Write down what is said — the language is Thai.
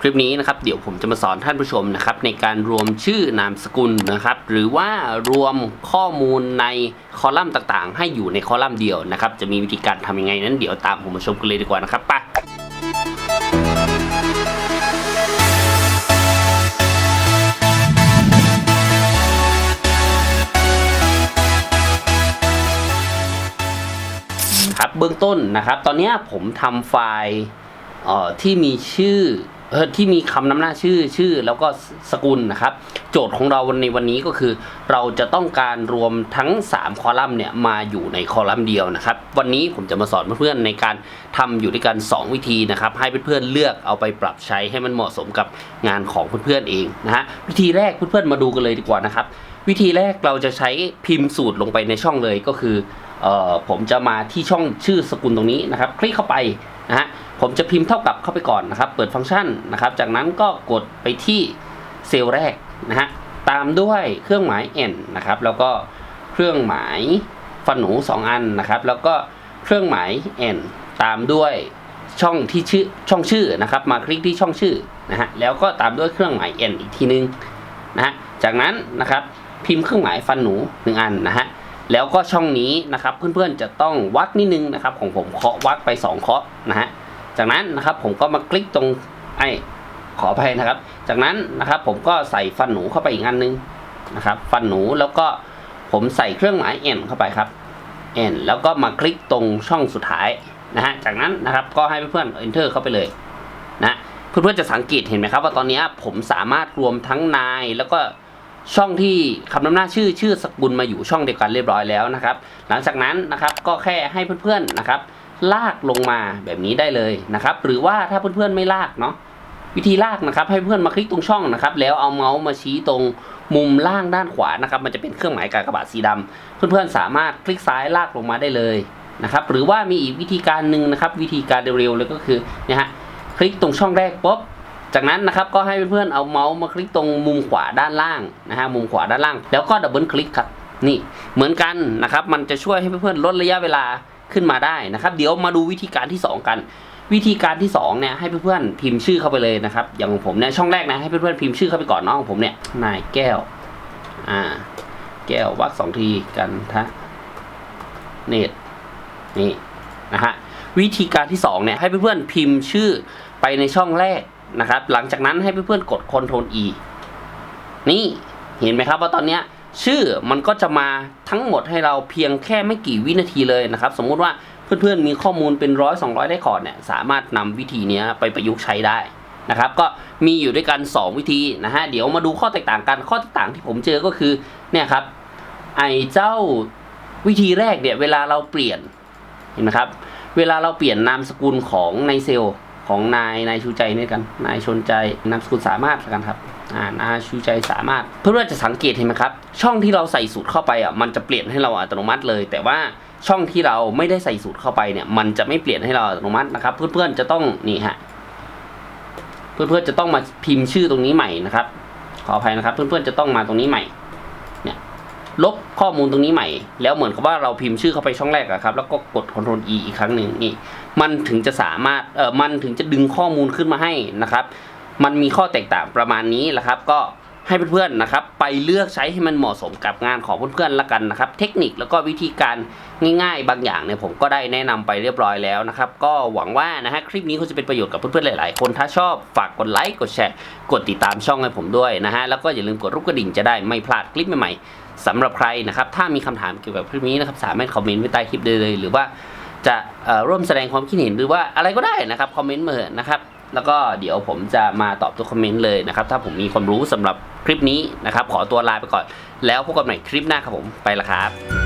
คลิปนี้นะครับเดี๋ยวผมจะมาสอนท่านผู้ชมนะครับในการรวมชื่อนามสกุลนะครับหรือว่ารวมข้อมูลในคอลัมน์ต่างๆ ให้อยู่ในคอลัมน์เดียวนะครับจะมีวิธีการทำยังไงนั้นเดี๋ยวตามผมมาชมกันเลยดีกว่านะครับไปครับเบื้องต้นนะครับ ตอนนี้ผมทำไฟล์ที่มีชื่อ ที่มีคำนำหน้าชื่อชื่อแล้วก็สกุลนะครับ โจทย์ของเราในวันนี้ก็คือ เราจะต้องการรวมทั้ง 3 คอลัมน์เนี่ยมาอยู่ในคอลัมน์เดียวนะครับ วันนี้ผมจะมาสอนเพื่อนๆในการทำอยู่ด้วยกัน 2 วิธีนะครับ ให้เพื่อนๆเลือกเอาไปปรับใช้ให้มันเหมาะสมกับงานของเพื่อนๆเองนะฮะวิธีแรกเพื่อนๆมาดูกันเลยดีกว่านะครับ วิธีแรกเราจะใช้พิมพ์สูตรลงไปในช่องเลยก็คือเออผมจะมาที่ช่องชื่อสกุลตรงนี้นะครับ คลิกเข้าไปนะฮะ ผมจะพิมพ์เท่ากับเข้าไปก่อนนะครับ เปิดฟังก์ชันนะครับ จากนั้นก็กดไปที่เซลล์แรกนะฮะ ตามด้วยเครื่องหมาย n นะครับ แล้วก็เครื่องหมายฟันหนู 2 อันนะครับ แล้วก็เครื่องหมาย n ตามด้วยช่องที่ชื่อช่องชื่อนะครับ มาคลิกที่ช่องชื่อนะฮะ แล้วก็ตามด้วยเครื่องหมาย n อีกทีนึงนะฮะ จากนั้นนะครับพิมพ์เครื่องหมายฟันหนูหนึ่งอันนะฮะแล้วก็ช่องนี้นะครับเพื่อนๆจะต้องวักนิดนึงนะครับ ของผมเคาะวักไปสองเคาะนะฮะ จากนั้นนะครับผมก็มาคลิกตรงไอ้ขออภัยนะครับ จากนั้นนะครับผมก็ใส่ฟันหนูเข้าไปอีกอันนึงนะครับ ฟันหนูแล้วก็ผมใส่เครื่องหมาย n เข้าไปครับ n แล้วก็มาคลิกตรงช่องสุดท้ายนะฮะจากนั้นนะครับก็ให้เพื่อนๆ enter เข้าไปเลยนะเพื่อนๆจะสังเกตเห็นไหมครับ ว่าตอนนี้ผมสามารถรวมทั้งนายแล้วก็ช่องที่คำนำหน้าชื่อชื่อสกุลมาอยู่ช่องเดียวกันเรียบร้อยแล้วนะครับ หลังจากนั้นนะครับก็แค่ให้เพื่อนๆนะครับ ลากลงมาแบบนี้ได้เลยนะครับ หรือว่าถ้าเพื่อนๆไม่ลากเนาะวิธีลากนะครับ ให้เพื่อนมาคลิกตรงช่องนะครับ แล้วเอาเมาส์มาชี้ตรงมุมล่างด้านขวานะครับ มันจะเป็นเครื่องหมายกากบาทสีดำเพื่อนๆสามารถคลิกซ้ายลากลงมาได้เลยนะครับ หรือว่ามีอีกวิธีการหนึ่งนะครับ วิธีการเร็วๆเลยก็คือเนี่ยฮะคลิกตรงช่องแรกปุ๊บจากนั้นนะครับก็ให้เพื่อนๆเอาเมาส์มาคลิกตรงมุมขวาด้านล่างนะฮะมุมขวาด้านล่าง แล้วก็ดับเบิลคลิกครับนี่เหมือนกันนะครับ มันจะช่วยให้เพื่อนๆลดระยะเวลา ขึ้นมาได้นะครับ เดี๋ยวมาดูวิธีการที่ 2 กัน วิธีการที่2เนี่ยให้เพื่อนๆพิมพ์ชื่อเข้าไปเลยนะครับ อย่างของผมเนี่ยช่องแรกนะให้เพื่อนๆพิมพ์ชื่อเข้าไปก่อนเนาะของผมเนี่ยนายแก้วอ่าแก้ววักสองทีกันทะเนตนี่นะฮะวิธีการที่2เนี่ยให้เพื่อนๆพิมพ์ชื่อไปในช่องแรกนะครับ หลังจากนั้นให้เพื่อนๆกด Ctrl E นี่เห็นไหมครับว่าตอนเนี้ย ชื่อมันก็จะมาทั้งหมดให้เราเพียงแค่ไม่กี่วินาทีเลยนะครับ สมมุติว่าเพื่อนๆมีข้อมูลเป็นร้อยสองร้อยได้คอร์ดเนี่ยสามารถนำวิธีนี้ไปประยุกต์ใช้ได้นะครับก็มีอยู่ด้วยกัน 2 วิธีนะฮะเดี๋ยวมาดูข้อแตกต่างกันข้อแตกต่างที่ผมเจอก็คือเนี่ยครับไอเจ้าวิธีแรกเนี่ยเวลาเราเปลี่ยนเห็นไหมครับเวลาเราเปลี่ยนนามสกุลของในเซลล์ ของนายนายชูใจนี่กัน นายชนใจนามสกุลสามารถละกันครับอ่านายชูใจสามารถ เพื่อนๆจะสังเกตเห็นไหมครับ ช่องที่เราใส่สูตรเข้าไปอะมันจะเปลี่ยนให้เราอัตโนมัติเลย แต่ว่าช่องที่เราไม่ได้ใส่สูตรเข้าไปเนี่ย มันจะไม่เปลี่ยนให้เราอัตโนมัตินะครับ เพื่อนๆจะต้องนี่ฮะเพื่อนๆจะต้องมาพิมพ์ชื่อตรงนี้ใหม่นะครับ ขออภัยนะครับ เพื่อนๆจะต้องมาตรงนี้ใหม่ ลบข้อมูลตรงนี้ใหม่ แล้วเหมือนกับว่าเราพิมพ์ชื่อเข้าไปช่องแรกอะครับ แล้วก็กด Ctrl E อีกครั้งหนึ่งนี่ มันถึงจะสามารถเออมันถึงจะดึงข้อมูลขึ้นมาให้นะครับ มันมีข้อแตกต่างประมาณนี้แหละครับ ก็ ให้เพื่อนๆนะครับไปเลือกใช้ให้มันเหมาะสมกับงานของเพื่อนๆละกันนะครับ เทคนิคแล้วก็วิธีการง่าย ๆ บางอย่างเนี่ยผมก็ได้แนะนำไปเรียบร้อยแล้วนะครับ ก็หวังว่านะฮะคลิปนี้คงจะเป็นประโยชน์กับเพื่อนๆหลายๆ คนถ้าชอบฝากกดไลค์กดแชร์กดติดตามช่องให้ผมด้วยนะฮะแล้วก็อย่าลืมกดรูปกระดิ่งจะได้ไม่พลาดคลิปใหม่ๆสำหรับใครนะครับถ้ามีคำถามเกี่ยวกับคลิปนี้นะครับสามารถคอมเมนต์ไว้ใต้คลิปได้เลย หรือว่าจะร่วมแสดงความคิดเห็นหรือว่าอะไรก็ได้นะครับคอมเมนต์มาเถอะนะครับ แล้วก็เดี๋ยวผมจะมาตอบทุกคอมเมนต์เลยนะครับ ถ้าผมมีความรู้สำหรับคลิปนี้นะครับ ขอตัวลาไปก่อน แล้วพบกันใหม่คลิปหน้าครับผม ไปละครับ